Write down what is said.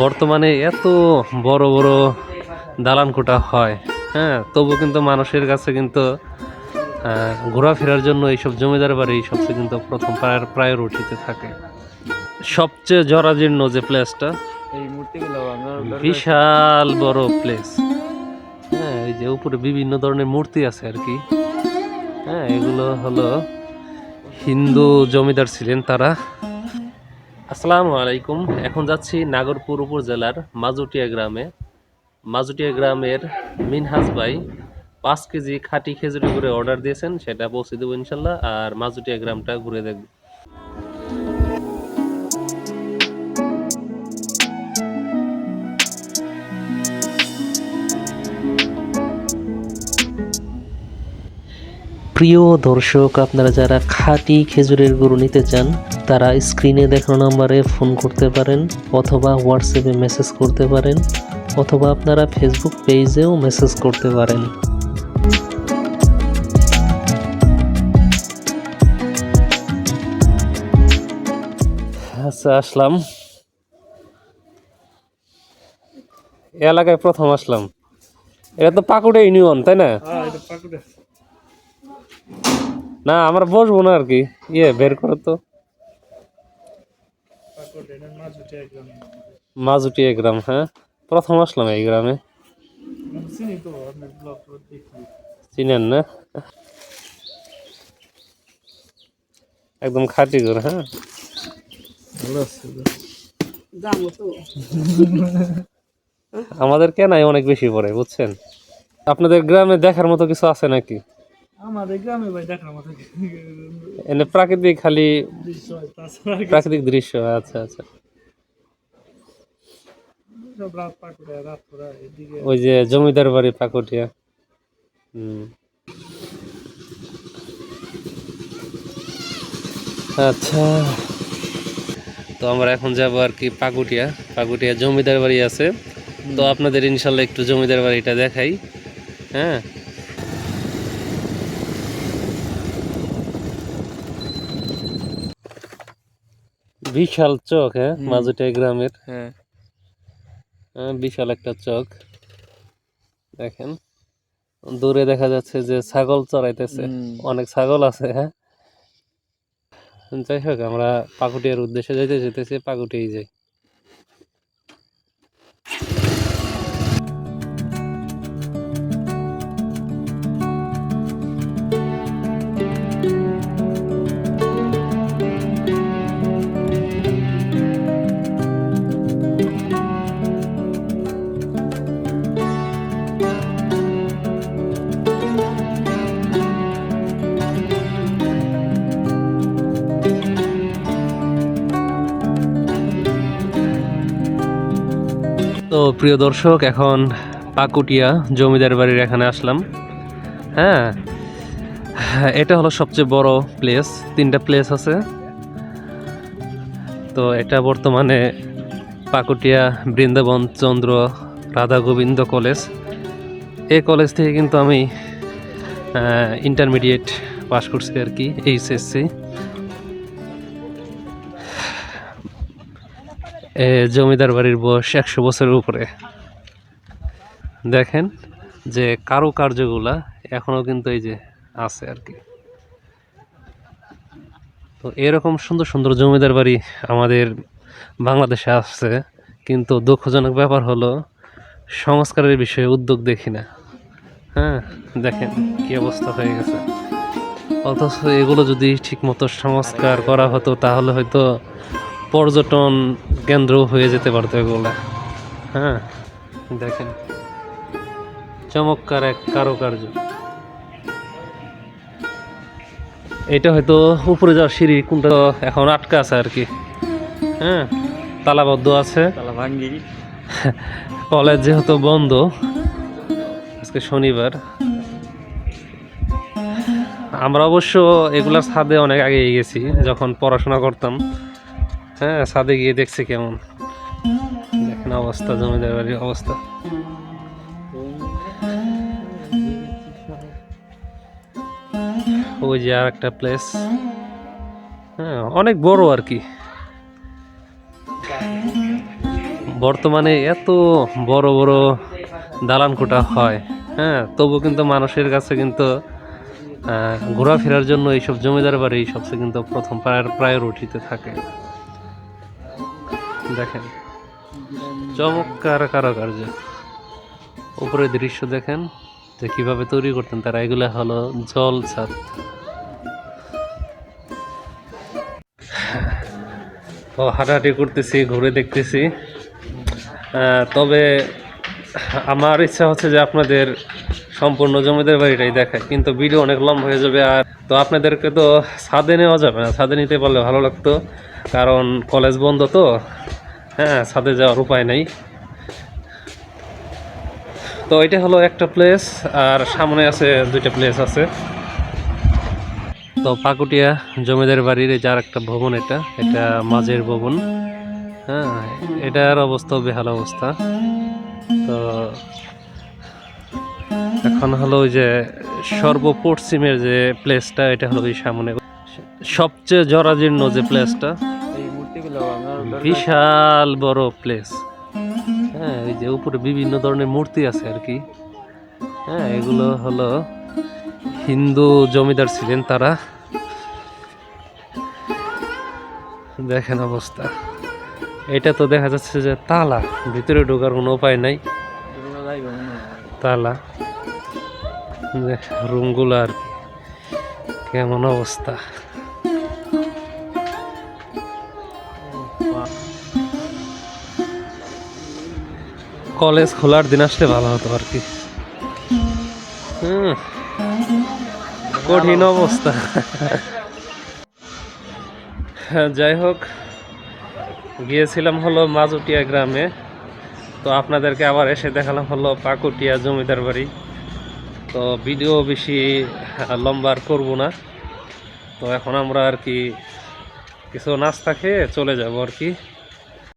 বর্তমানে এত বড় বড় দালান কোঠা হয় হ্যাঁ? তবু কিন্তু মানুষের কাছে কিন্তু ঘোরাফেরার জন্য এইসব জমিদার বাড়ি এই সবচেয়ে কিন্তু প্রথম প্রায় প্রায়োরিটিতে থাকে। সবচেয়ে জরাজীর্ণ যে প্লেসটা এই মূর্তিগুলো আমরা বিশাল বড় প্লেস। হ্যাঁ এই যে উপরে বিভিন্ন ধরনের মূর্তি আছে আর কি। হ্যাঁ এগুলো হলো হিন্দু জমিদার ছিলেন তারা। আসসালামু আলাইকুম। এখন যাচ্ছি নাগরপুর উপজেলার মাজুটিয়া গ্রামে। মাজুটিয়া গ্রামের মিনহাজ ভাই পাঁচ কেজি খাঁটি খেজুরি করে অর্ডার দিয়েছেন, সেটা পৌঁছে দেবো ইনশাল্লাহ, আর মাজুটিয়া গ্রামটা ঘুরে দেখব। প্রিয় দর্শক, আপনারা যারা খাঁটি খেজুরের গরু নিতে চান, তারা স্ক্রিনে দেখানো নম্বরে ফোন করতে পারেন অথবা হোয়াটসঅ্যাপে মেসেজ করতে পারেন অথবা আপনারা ফেসবুক পেজেও মেসেজ করতে পারেন। আচ্ছা আসলাম। এলাকায় প্রথম আসলাম। এটা তো পাকুড়ে ইউনিয়ন, তাই না? হ্যাঁ না, আমরা বসবো না আর কি। ইয়ে বের করো তো। মাজুটিয়া গ্রাম হ্যাঁ? প্রথম আসলাম এই গ্রামে। চিনেন না? একদম খাঁটি করে হ্যাঁ? আমাদের কেনাই অনেক বেশি পড়ে, বুঝছেন? আপনাদের গ্রামে দেখার মতো কিছু আছে নাকি? আমাদের গ্রামে ভাই দেখার মতো এনে প্রাকৃতিক খালি প্রাকৃতিক দৃশ্য আচ্ছা আচ্ছা। ওই যে জমিদার বাড়ি পাকুটিয়া হুম। আচ্ছা তো আমরা এখন যাব আর কি পাকুটিয়া। পাকুটিয়া জমিদার বাড়ি আছে। তো আপনাদের ইনশাল্লাহ একটু জমিদার বাড়িটা দেখাই হ্যাঁ? বিশাল চক হ্যাঁ? হুম। গ্রামের। হ্যাঁ। হ্যাঁ, বিশাল একটা চক। দেখেন দূরে দেখা যাচ্ছে যে ছাগল চড়াইতেছে। অনেক ছাগল আছে হ্যাঁ? যাই হোক আমরা পাকুটিয়ার উদ্দেশ্যে যেতে যেতেছি পাকুটিয়াই যাই। তো প্রিয় দর্শক, এখন পাকুটিয়া জমিদার বাড়ির এখানে আসলাম। হ্যাঁ এটা হলো সবচেয়ে বড় প্লেস তিনটা প্লেস আছে। তো এটা বর্তমানে পাকুটিয়া বৃন্দাবন চন্দ্র রাধা গোবিন্দ কলেজ এই কলেজ থেকে কিন্তু আমি ইন্টারমিডিয়েট পাশ করছি আর কি এইচএসসি জমিদার বাড়ির বয়স একশো বছরের উপরে। দেখেন যে কারুকার্যগুলা এখনও কিন্তু এই যে আছে আর কি। তো এরকম সুন্দর সুন্দর জমিদার বাড়ি আমাদের বাংলাদেশে আসছে, কিন্তু দুঃখজনক ব্যাপার হলো সংস্কারের বিষয়ে উদ্যোগ দেখি না। হ্যাঁ দেখেন কি অবস্থা হয়ে গেছে। অথচ এগুলো যদি ঠিকমতো সংস্কার করা হতো, তাহলে হয়তো পর্যটন কেন্দ্র হয়ে যেতে পারতো এগুলো। হ্যাঁ দেখেন। চমৎকার এক কারুকার্য। এটা হয়তো উপরে যাওয়ার সিঁড়ি কোনটা এখন আটকা আছে আর কি। হ্যাঁ তালাবদ্ধ আছে। কলেজ যেহেতু বন্ধ আজকে শনিবার। আমরা অবশ্য এগুলার ছাদে অনেক আগে গেছি যখন পড়াশোনা করতাম। হ্যাঁ ছাদে গিয়ে দেখছি কেমন। দেখেন অবস্থা জমিদার বাড়ির অবস্থা। ওই যে আর একটা প্লেস হ্যাঁ অনেক বড় আর কি। বর্তমানে এত বড় বড় দালান কোঠা হয়। হ্যাঁ তবু কিন্তু মানুষের কাছে কিন্তু ঘোরাফেরার জন্য এইসব জমিদার বাড়ি সবচেয়ে কিন্তু প্রথম প্রায়োরিটিতে থাকে। দেখেন। চমৎকার কারুকার্য উপরে দৃশ্য দেখেন, যে কীভাবে তৈরি করতেন তারা। এগুলো হলো জল ছাদ। তো হাঁটাহাঁটি করতেছি, ঘুরে দেখতেছি। তবে আমার ইচ্ছা হচ্ছে যে আপনাদের সম্পূর্ণ জমিদার বাড়িটাই দেখায় কিন্তু ভিডিও অনেক লম্বা হয়ে যাবে আর তো আপনাদেরকে তো ছাদে নেওয়া যাবে না। ছাদে নিতে পারলে ভালো লাগতো, কারণ কলেজ বন্ধ তো। হ্যাঁ ছাদে যাওয়ার উপায় নেই। তো এটা হলো একটা প্লেস আর সামনে আছে দুইটা প্লেস আছে। তো পাকুটিয়া জমিদার বাড়ির যার একটা ভবন এটা এটা মাঝের ভবন। হ্যাঁ এটার অবস্থা বেহাল অবস্থা। তো এখন হলো ওই যে সর্বপশ্চিমের যে প্লেসটা এটা হলো ওই সামনে। সবচেয়ে জরাজীর্ণ যে প্লেসটা বিশাল বড় প্লেস হ্যাঁ এই যে উপরে বিভিন্ন ধরনের মূর্তি আছে আর কি। হ্যাঁ এগুলো হলো হিন্দু জমিদার ছিলেন তারা। দেখেন অবস্থা। এটা তো দেখা যাচ্ছে যে তালা, ভিতরে ঢোকার কোনো উপায় নাই। তালা। রুমগুলো আর কি। কেমন অবস্থা। কলেজ খোলার দিন আসলে ভালো হতো আর কি। হুম কঠিন অবস্থা। হ্যাঁ, যাই হোক গিয়েছিলাম হলো মাজুটিয়া গ্রামে। তো আপনাদেরকে আবার এসে দেখালাম হলো পাকুটিয়া জমিদার বাড়ি। তো ভিডিও বেশি লম্বা আর করব না। তো এখন আমরা আর কি কিছু নাস্তা খেয়ে চলে যাব আর কি।